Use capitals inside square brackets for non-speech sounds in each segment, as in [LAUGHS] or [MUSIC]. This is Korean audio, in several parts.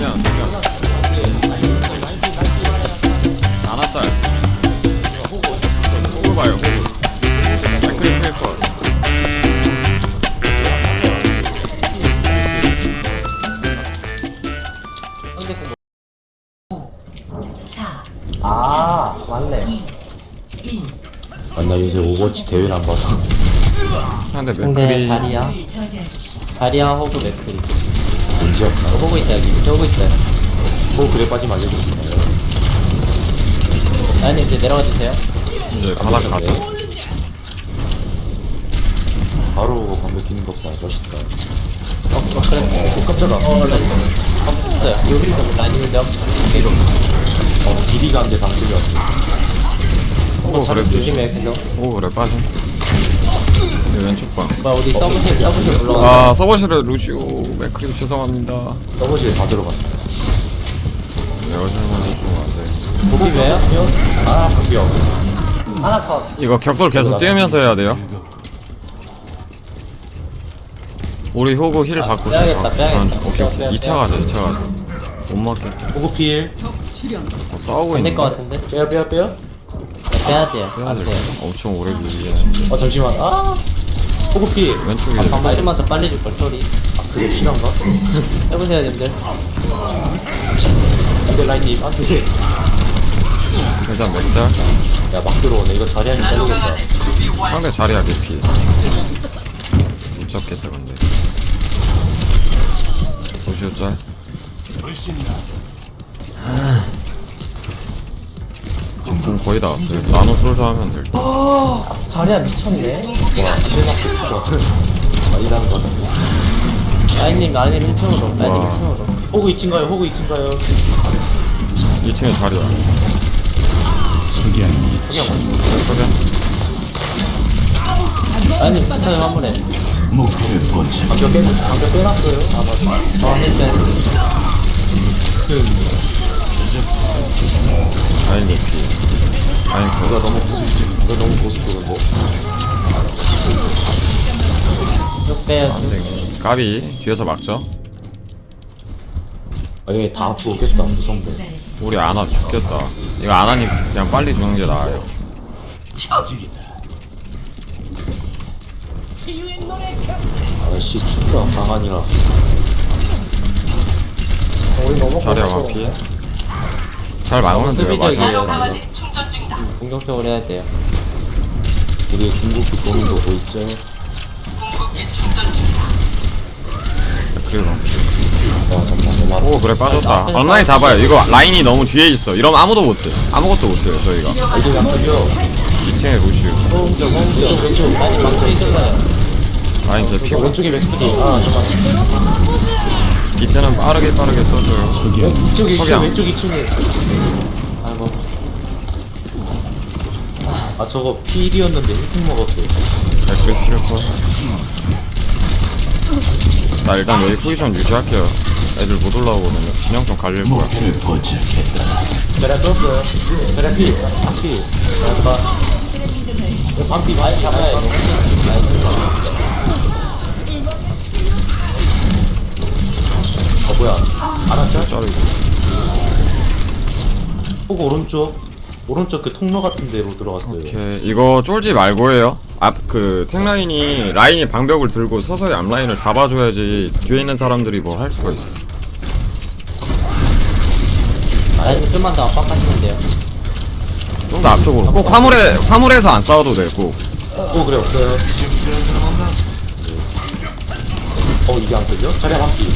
정면 정면 안았짤 호구 봐요. 호구 맥크리 필컷 아 맞네. 아, 나 요새 오버워치 대회를 안 봐서. 근데 근데 맥크리. 자리야? 자리야 호구 맥크리 문제였나? 어, 호구 있다 여기 밑에 호구 있어요 뭐 그래 빠지면 알려주시나요? 아니 이제 내려가 주세요 이제 바닥 가죠 바로 방벽 끼는 것 봐. 멋있다. 어, 어 그래 어 깜짝아 어 라인 어 붙었어요 여기서 라인인데 이런. 어, 길이가 안돼 방벽이 왔어. 호구 그래 조심 조심해 계속 호구 그래 빠짐 이제 왼쪽 방뭐 어디 서브실 서브실 올라가 아 서버실에 루시오 맥크림 죄송합니다 서버실에 다 들어갔어. 여실 먼저 주면 안돼 고기 왜요? 아, 방벽. 하나 컷 이거 격돌 계속 뛰면서 해야 돼요 우리 호구 힐 받고 빼야겠다, 있어. 빼야겠다. 아, 오케이 오케이 빼야, 2차 빼야. 가자 2차 가자 못 맞겠다 호구필. 어, 싸우고 안될 있는 것 같은데 빼야, 빼야, 빼야? 빼야 돼요 안돼 될까? 엄청 오래 밀리는데 어, 잠시만. 아! 호구필. 왼쪽에 한 발좀만 더 빨리 줄걸 소리 아, 그게 필요한가? [LAUGHS] 해보세요 님들 근데 라인님, 안 돼. 일단 맥자 야, 막 들어오네. 이거 자리하니 잘리겠다. 상대 자리야 개피 못 잡겠다 근데 루시오 짤 공 거의 다 왔어요 나노 솔저 하면 될 듯. 자리야 미쳤네 많이 나는 거 같은데. 라인님 라인님 1층으로 라인님 와. 1층으로 호구 2층 가요, 호구 2층 가요. 2층에 자리야 석양 라인님 붙어요 한 번에 방벽 빼, 방벽 빼놨어요. 아, 맞다. 어 힐때 라인 개피 라인 이거 거 너무 이거 너무 고수적인데? 쭉 빼요. 쭉 까비 뒤에서 막죠? 아, 얘 다 앞으로 오겠다, 무성대. 우리 아나 죽겠다. 이거 아나님 그냥 빨리 주는 게 나아요. 아씨, 춥다, 강한이라. 우리 너무 자리야 커서 마피 잘 막으면 돼요 수비적이에요 마지막 지금. 공격적으로 해야 돼요 우리 중국기 도는 거 보이죠? 그리고 아, 잠깐만, 너무 오 그래 빠졌다 온라인 잡아요 이거 라인이 너무 뒤에 있어 이러면 아무도 못해 아무것도 못해요 저희가 이제 약간요. 2층에 루시오 호응쪽 호응쪽 왼쪽 라인님 망치 있어요 라인 개피 고 왼쪽에. 아, 잠깐만. 이때는 빠르게 빠르게 써줘요 왼쪽 2층, 석양. 왼쪽 2층에. 아, 저거 필이었는데 힐팩 먹었어요. 백백 킬컷 나 일단 여기 포지션 유지할게요 애들 못 올라오거든요 진영 좀 갈릴 거야 자리야 떴어요. 자리야 필. 아, 필. 잠깐 이거 반피 많이 잡아야 잡아야 돼 어, 뭐야. 알았죠? 자르고 보고 오른쪽. 오른쪽 그 통로 같은 데로 들어갔어요. 오케이 이거 쫄지 말고 해요 앞 그 탱라인이 라인이 방벽을 들고 서서히 앞라인을 잡아줘야지 뒤에 있는 사람들이 뭐 할 수가 있어 라인님 좀만 더 압박하시면 돼요 좀 더 앞쪽으로 꼭 화물에 화물에서 안 싸워도 되고 어, 그래, 없어요. 어, 이게 안 끌려? 자리야 반피.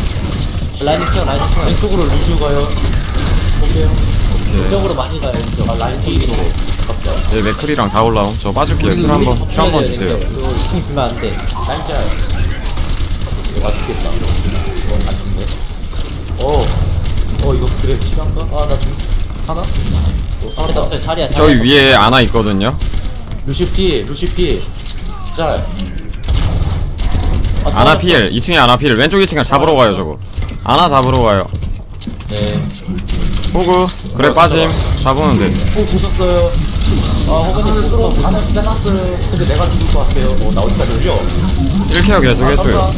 라인님 쳐 라인님 쳐 왼쪽으로 루시오 가요. 볼게요. 오케이 왼쪽으로 많이 가요 아, 라인 필으로. 네 맥클이랑 다 올라옴 저 빠질게요 힐 한번 힐 한번 주세요 킹 주면 안돼 짠짤. 이거 맛있겠다. 이거 안 죽네. 어, 어, 이거 그래, 필요한가? 아, 나 좀, 하나? 어, 없어요 자리야 저기 위에 아나 있거든요 루시 필, 루시 필. 짤. 아나 필 2층에 아나 필 왼쪽 2층에 잡으러 가요 저거 아나 잡으러 가요 네 호구 그래 빠짐 잡으면 돼 오, 부쉈어요. 아, 호그님 스스로 하나 빼놨어요. 근데 내가 죽을 것 같아요. 어, 나 어디까지 올려? 1케어 계속 했어요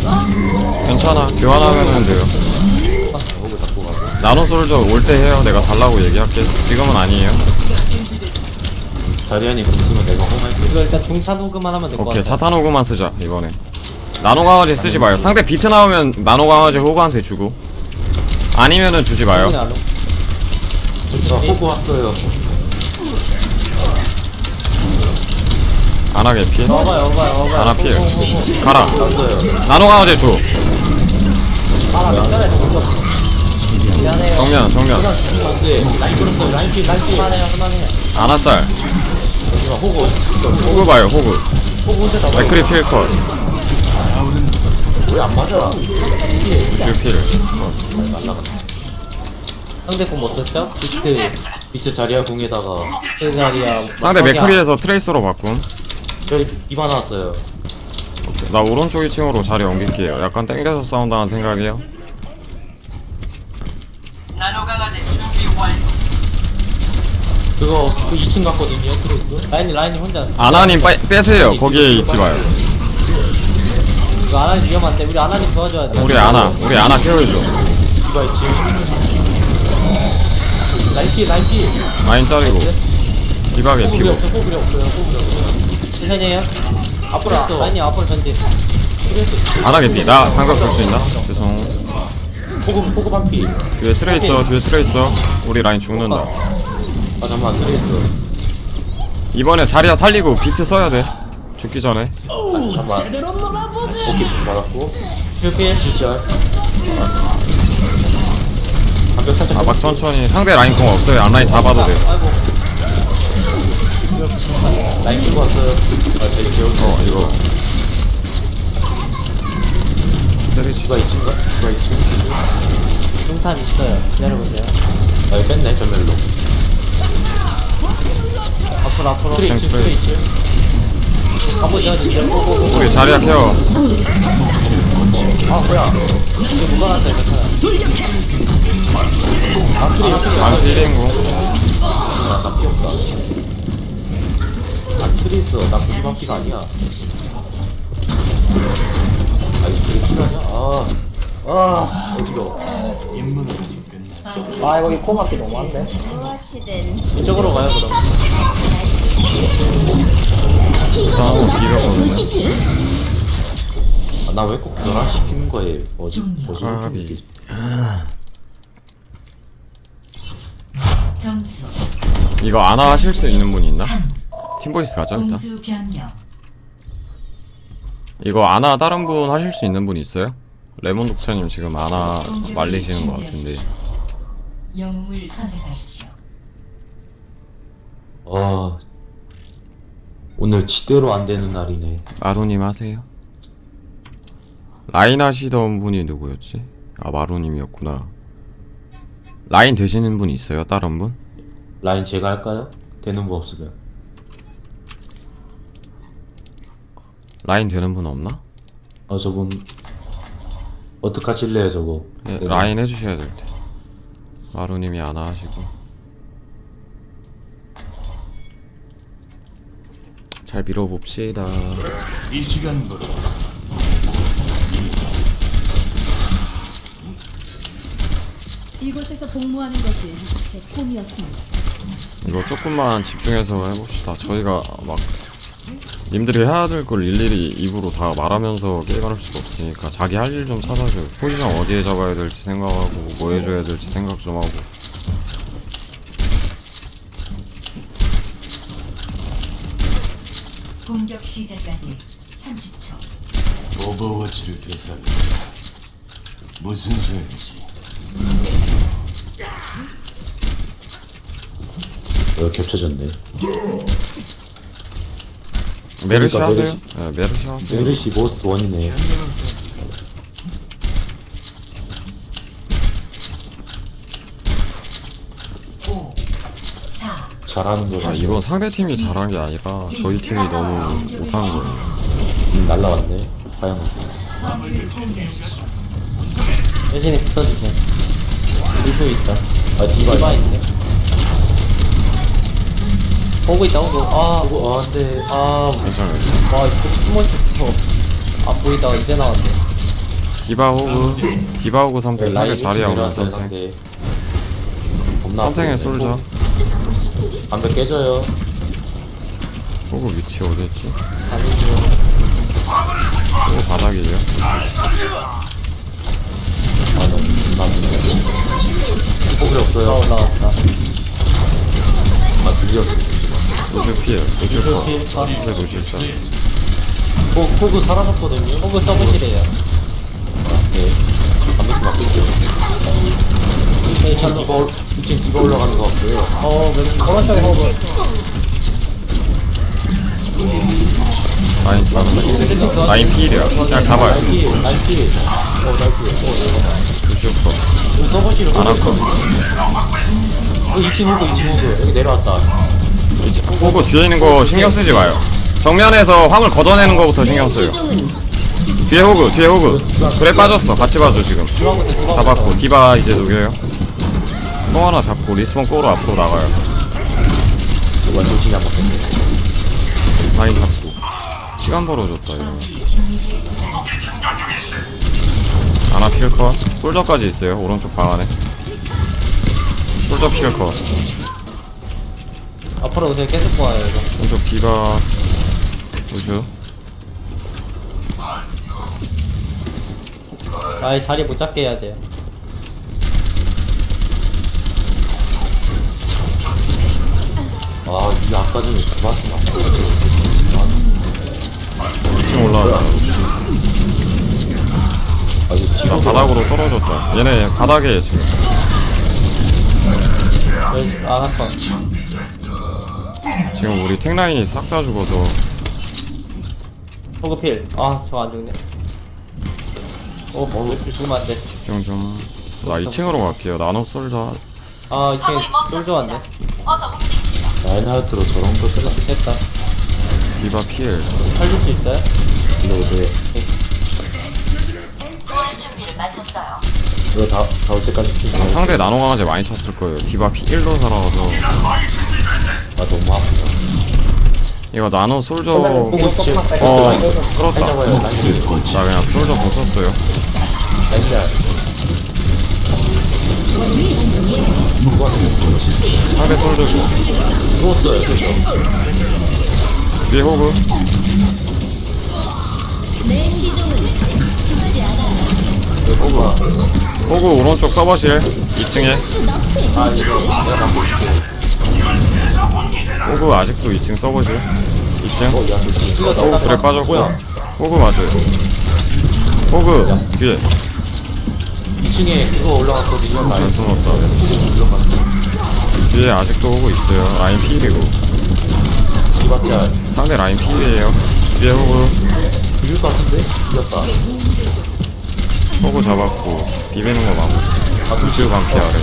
괜찮아 교환하면 돼요 호그 잡고 가고. 나노 솔저 올 때 해요. 내가 달라고 얘기할게. 지금은 아니에요. 자리안이 공수면 내가 홈할게. 이거 일단 중탄 호그만 하면 될 것 오케이 같아 차탄 호그만 쓰자 이번에. 나노 강아지 쓰지 마요. 상대 비트 나오면 나노 강아지 호그한테 주고. 아니면은 주지 마요. 그냥 알로. 저 호구 왔어요. 안 하게 피. 어봐요 어봐요 어봐요 하나 필. 호호호호. 가라. 왔어요. 나노 강아지 줘. 아나 괜찮아요 저거 미안해요 정면 정면. 안돼. 라인 끌었어요. 라인 길 라인 길. 그만해요 그만해요 아나짤. 하지마 호구. 호그 봐요 호그. 호그 혼자 다 맥크리 필컷. 왜안 맞아? 루시우 필. 상대 공못 썼죠? 비트 밑에 자리야 공에다가 그 자리야 상대 맥크리에서 트레이서로 바꿈. 저기 이바 나왔어요. 나 오른쪽 2층으로 자리 옮길게요. 약간 땡겨서 싸운다는 생각이에요. 그거 그 2층 갔거든요. 트레이스. 라인이 라인이 혼자 아나님 빠, 빼세요. 거기에 있지 마요. 이거 아나님 위험한데 우리 아나님 도와줘야 돼 우리 아나, 우리 아나 케어해줘. 이바 2층. 라인 피 라인 자리고. 디바게 호구이 피고. 없어요. 호구이 없어요. 호구이 없어요. 천천히 해요 앞으로 됐어. 라인이 앞으로 전진 안 하겠디. 나 방금 볼수 있나? 죄송. 호구 호구 반피. 뒤에 트레이서, 뒤에 트레이서. 우리 라인 죽는다. 아 잠만 트레이스. 이번에 자리야 살리고 비트 써야 돼. 죽기 전에. 잠만. 오케이 받았고. 슈필 진짜. 살짝. 아막 천천히. 상대 라인 공 없어요. 앞 라인 잡아도 돼요. 아이고 라인 끼고 왔어요. 아 제일 귀여워. 어 이거. 이바 2층가? 이바 2층. 중탄 있어요 기다려보세요 아 이거 뺐네 전멸로. 앞으로 앞으로 트레이 2층 트레이 2층. 가보죠 지금 고고고 우리 자리야 케어. 아 뭐야 이거 묶어놨어요 괜찮아 아 1인공. 나 피었다. 아 트레이스 나 반피가 아니야. 아 이거 되게 필요하냐? 아. 아 어지러워. 아 이거 이 코마키 너무한데 이쪽으로 가요 그럼 다음 비벼보는. 아, 나왜 꼭 변화시키는 거에 어지 어지럽게 까비. 느끼지? 점수 이거 아나 하실 수 있는 분 있나? 팀보이스 가죠 일단. 공수 변경 이거 아나 다른 분 하실 수 있는 분 있어요? 레몬 독차님 지금 아나 말리시는 것 같은데 영웅을 선택하십시오. 아 오늘 지대로 안 되는 날이네. 마루님 하세요? 라인 하시던 분이 누구였지? 아 마루님이었구나 라인 되시는 분 있어요? 다른 분? 라인 제가 할까요? 되는 거 없으면. 라인 되는 분 없나? 아 저분 어떡 하실래요 저거? 예, 네. 라인 해주셔야 될 때. 마루님이 아나 하시고 잘 밀어봅시다 이 곳에서 복무하는 것이 제 꿈이었습니다. 이거 조금만 집중해서 해봅시다. 저희가 막 님들이 해야 될 걸 일일이 입으로 다 말하면서 게임할 수가 없으니까 자기 할 일 좀 찾아줘요. 포지션 어디에 잡아야 될지 생각하고 뭐 해줘야 될지 생각 좀 하고. 공격 시작까지 30초. 오버워치를 대상 무슨 소용이지? 어, 겹쳐졌네. 메르시 그러니까 하세요? 메르시. 네, 메르시 하세요. 메르시 보스 원이네. 잘하는 거라 아, 이건 상대 팀이 잘한 게 아니라 저희 팀이 너무 못한 거예요. 음, 날라왔네. 과연 여진이 붙어주세요 리수 있다 아 디바. 디바 있네 보고 있다 보고 아어 안돼. 아, 괜찮아요. 괜찮아요. 와, 이거 숨어 있었어. 안 보이다가 이제 나왔네. 디바 호그, 디바 호그 선택, 상대 내려왔어요 선택. 상대. 존나 선탱의 아프네. 솔저 담배 깨져요 호구 위치 어디였지? 호구 바닥이에요 아나 존나 아프네 포기 없어요 아 올라왔다 아 들렸어 루슈 피해 루슈 커필 아, 근데 루슈 있어 포, 포그 사라졌거든요. 호그 서브실이에요. 네. 담배 좀 아낄게요. 2층 디바, 올- 2층 디바 올라가는 것 같고요. 어 오른쪽에 호그 라인 잡아 라인 피일이야. 그냥 잡아요. 나이키 나이키 어 나이키 루슈 커어 서버실을 안 호그 아까 어 2층 호그 2층 호그 여기 내려왔다 호구 뒤에 있는 거 신경 쓰지 마요. 정면에서 화물 걷어내는 거부터 신경 써요. 뒤에 호그 뒤에 호그. 그래 빠졌어. 같이 봐줘 지금. 잡았고 디바 이제 녹여요. 송 하나 잡고 리스폰 꼬로 앞으로 나가요. 완전 진짜 먹겠네 라인 잡고. 시간 벌어줬다 이거. 아나 필컷 솔저까지 있어요? 오른쪽 방 안에? 솔저 필컷 앞으로 오세요 계속 보아요 이거. 왼쪽 디바 우슈 아이 자리 못 잡게 해야 돼요. 아 이게 아까 전에 그만큼 아프고 2층 올라왔다. 아 이거 나 지금 바닥으로 떨어졌다. 얘네 바닥에 지금. 여기 아 한번 지금 우리 탱라인이 싹 다 죽어서. 호그 필 아 저 안 죽네. 어뭐 이렇게 죽으면 안돼? 집중 좀나 2층으로 갈게요. 나노 솔저 아 이층에 솔져 왔네. 라인하르트로 저런 거 끝나? 됐다. 디바 필 살릴 수 있어요? 들어오세요. 이거 다, 다올 때까지 피면 상대 나노 강아지 많이 찼을 거예요. 디바 피 1로 살아가서 아 너무 아프다. 이거 나노 솔저 호그 어 라인 끌었다. 잡아요 라인 나 그냥 솔저 벗었어요? 잘 상대 솔저 누웠어요 그죠? 뒤에 호그. 여기 호그가 호그 오른쪽 서버실 2층에. 아 이거 내가 막고 있을게 호그 아직도 2층 서버실 2층? 어야 너 호그 그래 빠졌고? 호그 맞아요. 호그 뒤에. 2층에 그거 올라갔거든요. 잘 라인 숨었다. 올라갔어 뒤에 아직도 호그 있어요. 라인 필이고. 이박자 상대 라인 필이에요. 뒤에 호그 이길 것 같은데? 이겼다. 호그 잡았고 비비는 거 마무리. 아 루시우 방피 아래.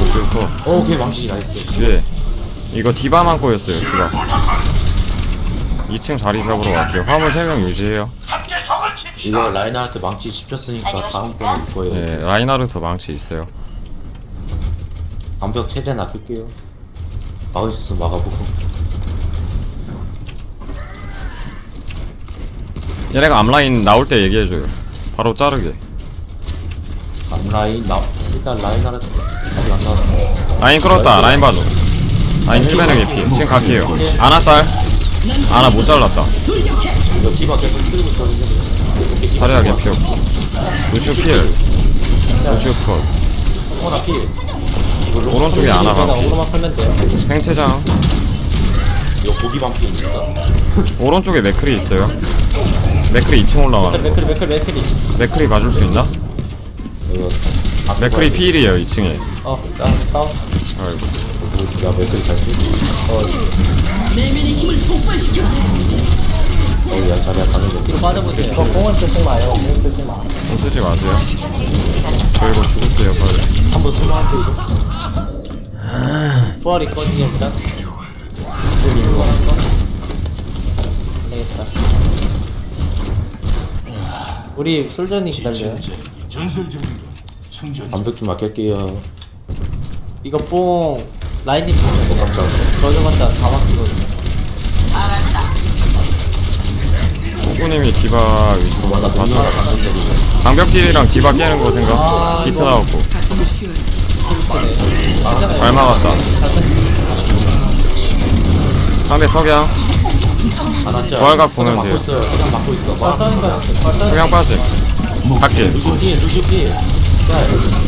루시우 컷. 어 걔 망치 나이스 뒤에 이거 디바만 꼬였어요 디바. 2층 자리 잡으러 갈게요. 화물 3명 유지해요. 이거 라인하르트 망치 씹혔으니까 다음 번에 올 거예요. 예 라인하르트 망치 있어요. 방벽 최대한 아낄게요. 막을 수 있으면 막아보고. 얘네가 앞라인 나올 때 얘기해줘요. 바로 자르게. 앞 라인 나 일단 라인하르트 아직 안 나왔어. 라인 끌었다 라인 봐줘 라인 힐베는 개피 지금 갈게요. 아나 짤. 아나 못 잘랐다. 자리야 필 루슈 컷 어나 필 오른쪽에 아나 제가. 가 오로만 풀면 돼요 생체장. 이거 고기 있다 오른쪽에 맥크리 있어요. 맥크리 2층 올라가는 거. 맥크리 맥크리 맥크리 맥크리 봐줄 수 있나? 이거 맥크리. 필이에요 2층에. 어 다운 다운. 아이고. 뭐, 야 맥클이 잘 쓰지. 어야 자리야 가는 거. 뒤로 빠져보세요. 이거 공은 쓰지 마요. 공 쓰지 마. 손 쓰지 마세요. 저 이거 죽을게요 빨리. 한번 쓰면 안돼 이거. 부활 있거든요 일단 되겠다. 우리 솔전이 기다려요. 전설적인 건 충전 방벽 좀 아낄게요. 이거 뽕 라인님 보세요 깜짝 갔다 다 막히거든요 호구님이 디바 위주로 갔는데 이거 방벽딜이랑 디바 깨는 거 생각 비트 나왔고 나이스네 잘 막았다 상대 석양 안았죠? 부활각 보면 막고 돼요. 있어요. 그냥 막고 있어. 막 싸는 거야. 석양 빠짐 갈게 루시 피해, 루시 피해. 자,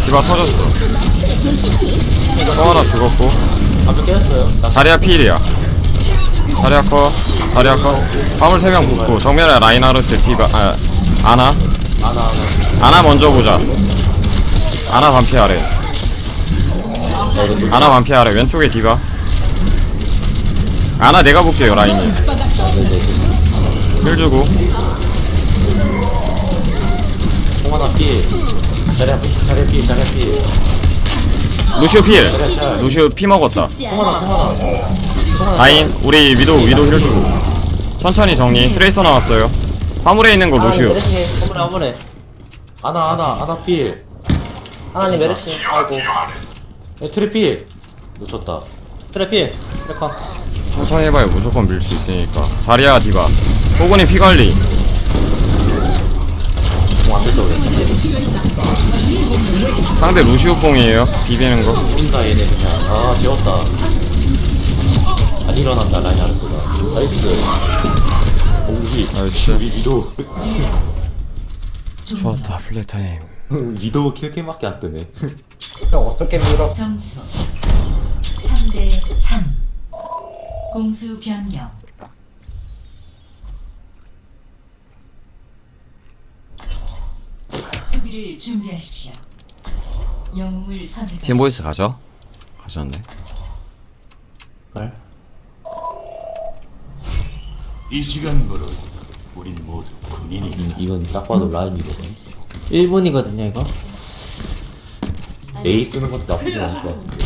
디바 터졌어. 또 하나 죽었고. 앞에 깨졌어요. 나 자리야 필이야. 자리야 커 자리야 커. 화물 3명 붙고. 정면에 라인하르트 디바 아 아나? 아나, 아나. 아나 먼저 보자. 아나 반피 아래. 아나 반피 아래. 왼쪽에 디바. 아나 내가 볼게요 라인이. 힐 주고. 홍하나 피해. 자리야 피, 자리야 피해, 자리야. 피해. 루시오 필 루시오 피 먹었다 홍하나, 홍하나. 라인 우리 위도 위도 힐 주고. 천천히 정리. 트레이서 나왔어요. 화물에 있는 거 루시오. 메르시. 허물에 허물에. 아나, 아나, 아나 피해. 하나님 메르시. 아이고. 에, 트리 피해. 놓쳤다. 트래필 백화. 천천히 해봐요. 무조건 밀 수 있으니까. 자리야 디바. 호군이 피 관리. 공안 됐다 그랬는데. 상대 루시오 뽕이에요 비비는 거 보인다, 얘네 그냥. 아, 지웠다. 안 일어난다, 라인 아르스가. 나이스. 오우지. 나이스 위도. 좋았다 플레이타임 위도 [LAUGHS] 킬게밖에 안 뜨네. 어떻게 밀어 점수 3대 3 공수 변경 수비를 준비하십시오 영웅을 선택하십시오 팀보이스 가죠? 가졌네 말? 이 시간부로 우린 모두 군인이 이건 딱 봐도 라인이거든. 1분이거든요 이거 A 쓰는 것도 나쁘지 않을 것 같은데.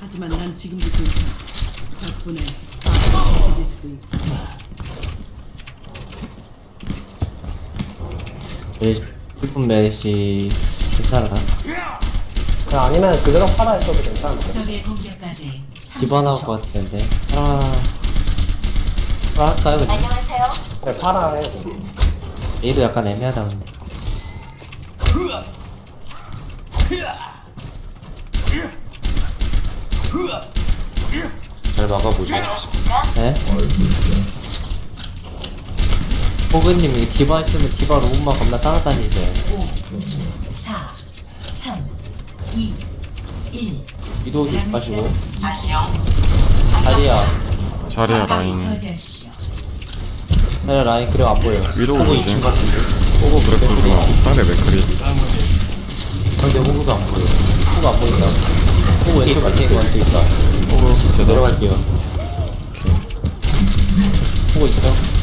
하지만 난 지금도 괜찮아. 덕분에 아파질 수도 있고. 메르시 1분 메르시 괜찮아 아니면 그대로 팔아 있어도 괜찮은데. 적의 공격까지 디바 나올 것 같은데. 팔아. 팔아 할까요 그냥? 안녕하세요. 네 팔아 해 얘도 약간 애매하다 근데. 잘 막아보죠. 네? 호그님이 디바 있으면 디바 로봇만 겁나 따라다니세요 4 3 2 1 위도우 조심하시고. 다리야. 자리야 라인 저지하십시오 다리야 라인 그래 안 보여. 위도 호그 조심 2층 같은데? 호구 그래프 좋아 상대 맥크리. 상대 호구가 안 보여. 호그 안 보인다. 호그 왼쪽 밑에 왼쪽 있다. 호구 계단 내려갈게요. 호그 있어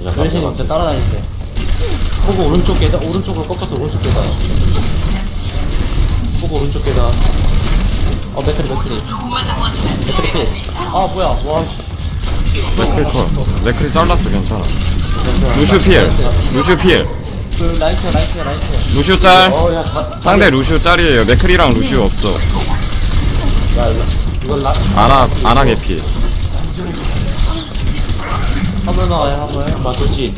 메르시님 진짜 따라다니세요 호구 오른쪽 계단, 오른쪽으로 꺾어서 오른쪽 계단. 호구 오른쪽 계단. 어 맥크리 맥크리. 맥크리 필 아 뭐야. 와 맥크리 컷 맥크리 잘랐어 괜찮아. 루시오 필 루시오 필그 라이트 라이트 라이트. 루시오 짤. 어, 야, 자, 상대 루시오 짤이에요. 맥크리랑 루시오 없어. 야, 이거, 이거 라, 아나 아나 개피 화물 나와요 화물 마, 돌진.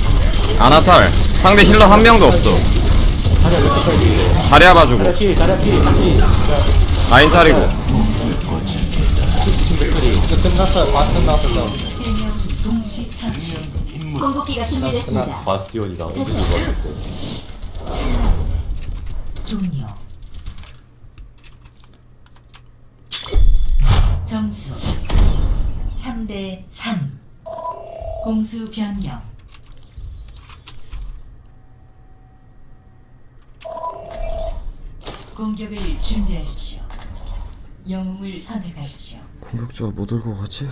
아나 탈 상대 힐러 한 명도 없어 자리야, 몇 개까지? 자리야 봐주고 자리야, 피해, 자리야, 피해, 다시. 라인 백클이. 이거 끝났어요 바스 나왔어요 3명 동시 처치 공급기가 준비됐습니다. 바스티온이다. 종료 점수 3대 3 공수 변경. 공격을 준비하십시오. 영웅을 선택하십시오. 공격자가 뭐 들고 가지?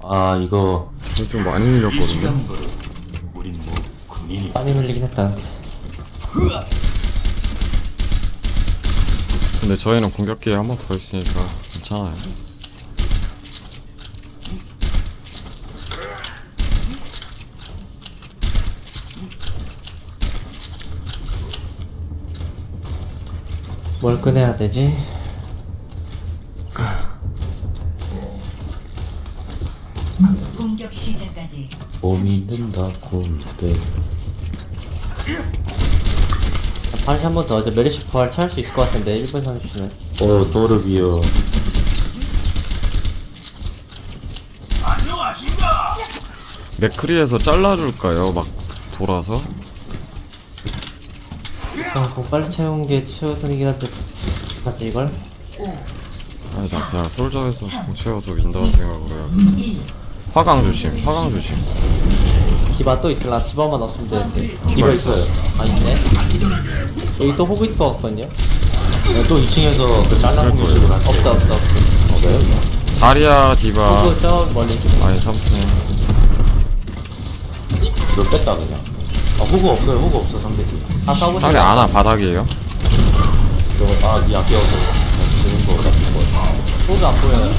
아, 이거. 저좀 많이 이 밀렸거든요. 군인이 많이 밀리긴 했다. 근데 저희는 공격 기회 한번 더 있으니까 괜찮아요 뭘 꺼내야 되지? 공격 시작까지 든다 곰대 다시 한 번 더 이제 메리시 부활 찾을 수 있을 것 같은데 1분 30초면 어 도르비어 맥크리에서 잘라줄까요? 막 돌아서? 그냥 공 빨리 채운 게 최우선이긴 한데 맞지 이걸? 아니 나 그냥 솔저에서 공 채워서 민다는 생각으로 해요. 1 화강 조심 화강 조심. 디바 또 있을라. 디바만 없으면 되는데 디바 있어요. 아 있네. 여기 또 호구 있을 것 같거든요? 네, 또 2층에서 그 잘라본 거 식으로 할게요. 없어 없어 없어 없어요? 자리야 디바. 호구 저 멀리 아니 삼촌 이거 뺐다 그냥 아 호구 없어요. 호구 없어 상대팀 다 써보자 상대 아나 바닥이에요? 저거 아니 아껴서. 드는 거 같은 거. 호구 안 보여요.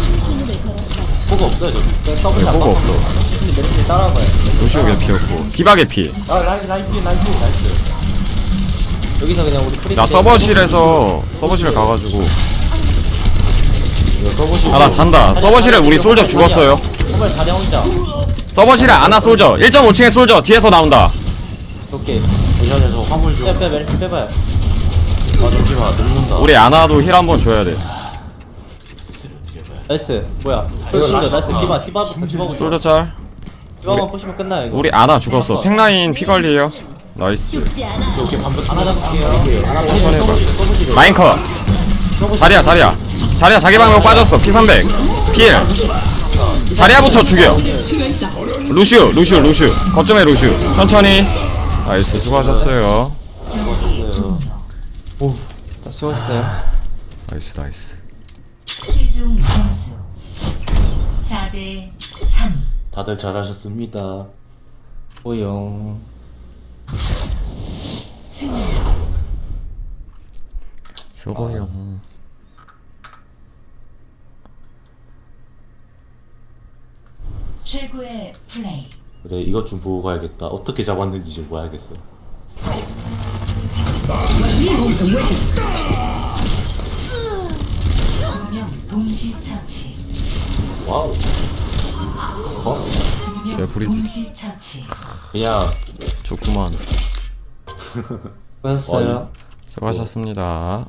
호구 없어요 저기. 그냥 네, 써보자 호구 없어. 근데 메리시 따라와봐요. 루시오 개피였고. 디바 개피. 아 라인 라인 피 라인 피. 나이스. 여기서 그냥 우리 프리 나 서버실에서 서버실 가가지고. 이거 써보시고 아 나 잔다. 서버실에 우리 솔저 죽었어요. 정말 자리 혼자. 서버실에 아나 솔저. 1.5층에 솔저. 뒤에서 나온다 잠시만요 저 화물 좀 빼 빼 메리시 빼봐요. 아 잠시만 눕는다. 우리 아나도 힐 한번 줘야 돼. 나이스. 뭐야? 솔저 나이스. 디바 디바부터 디바부터 솔저 짤. 디바만 부시면 끝나요 이거. 우리 아나 죽었어. 탱라인 피 관리에요? 나이스. 죽지 않아. 이렇게 반복 하나 잡을게요. 천천히 해봐 컷 자리야 자리야. 자리야 자기 방향 빠졌어. P300 필 자리야부터 죽여. 루슈 루슈 루슈 거점에 루슈 천천히 나이스 수고하셨어요. 다 수고했어요. 나이스 나이스. 최종 점수. 4대 3 다들 잘하셨습니다. 오용 승리 수고해요. 최고의 플레이 그래 이것 좀 보고 가야겠다. 어떻게 잡았는지 좀 봐야겠어. 두명 동시 처치. 와우. 개구리들. 동시 처치. 그냥. 좋구만. 수고하셨어요. 수고하셨습니다